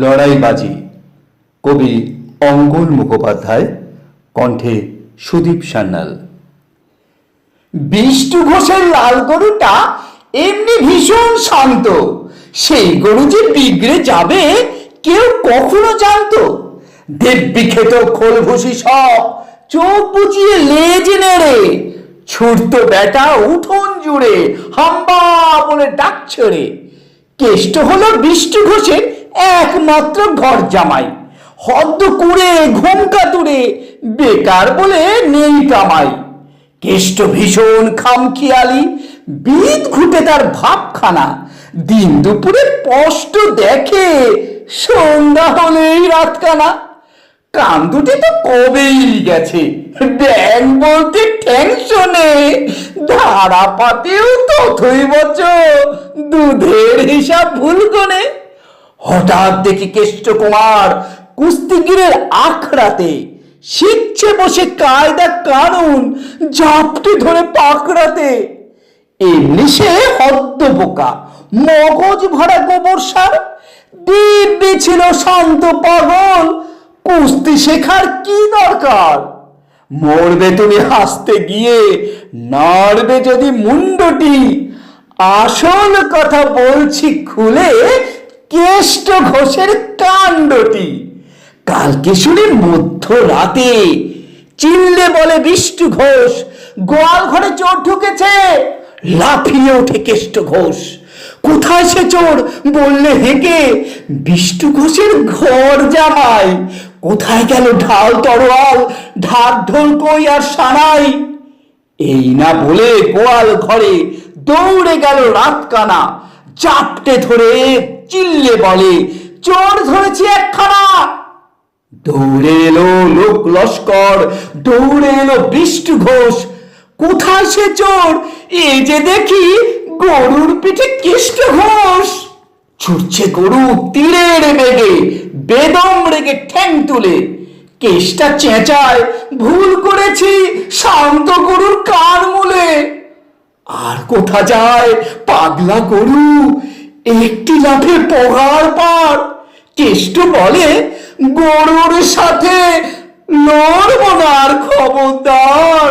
লড়াইবাজি। কবি অঙ্গন মুখোপাধ্যায়, কণ্ঠে সুদীপ সান্যাল। বিষ্ণু ঘোষের লাল গরুটা এমনি ভীষণ শান্ত। সেই গরু যে বিগড়ে যাবে, কেউ কখনো জানতো? খোল ভুসি সব, চোখ বুঝিয়ে লেজ নেড়ে ছুটতো বেটা উঠোন জুড়ে, হাম্বা বলে ডাক ছেড়ে কেষ্ট হলো বিষ্টু ঘোষের একমাত্র ঘর জামাই। হদ্দ কুড়ে ঘুম কাতুরে বেকার বলে নেই কামাই। কেষ্ট ভীষণ খামখিয়ালি, বিদ ঘুটে তার ভাবখানা। দিন দুপুরে স্পষ্ট দেখে সন্ধ্যা হলেই রাতখানা কান দুটি তো কবেই গেছে। ব্যাং বলতে ঠ্যাং শোনে ধারা পাতেও তথই বচ দুধের হিসাব ভুল কোনে হঠাৎ দেখি কেষ্ট কুমার কুস্তিগিরের আখড়াতে শিখছে বসে কায়দা কানুন জাপটে ধরে পাকড়াতে। এমনি সে হদ্দ বোকা, মগজ ভরা গোবর সার ছিল শান্ত পাগল, কুস্তি শেখার কি দরকার? মরবে তুমি হাসতে গিয়ে, নাড়বে যদি মুন্ডটি। আসল কথা বলছি খুলে কেষ্ট ঘোষের কাণ্ডটি। কালকে শুনে মধ্য রাতে চিনলে বলে বিষ্ণু ঘোষ, গোয়াল ঘরে চোর ঢুকেছে। লাফিয়ে ওঠে কেষ্ট ঘোষ। কোথায় সে চোর? বললে হেঁকে বিষ্ণু ঘোষের ঘর জামাই। কোথায় গেল ঢাল তরোয়াল, ঢাক ঢোল কই আর সানাই এই না বলে গোয়াল ঘরে দৌড়ে গেল রাতকানা। চাপটে ধরে চিল্লে বলে, চোর ধরেছি একখানা। দৌড়ে এলো লোক লস্কর, দৌড়ে এলো বিষ্ণু ঘোষ। কোথায় সে চোর? এ যে দেখি গরুর পিঠে কেষ্ট ঘোষ। ছুটছে গরু তীরের বেগে, বেদম রেগে ঠ্যাং তুলে। কেষ্টা চেঁচায়, ভুল করেছি, শান্ত গরুর কার মূলে। আর কোথা যায় পাগলা গরু? একটি লাফে পগার পার কেষ্ট বলে গরুর সাথে লড়ব না খবরদার।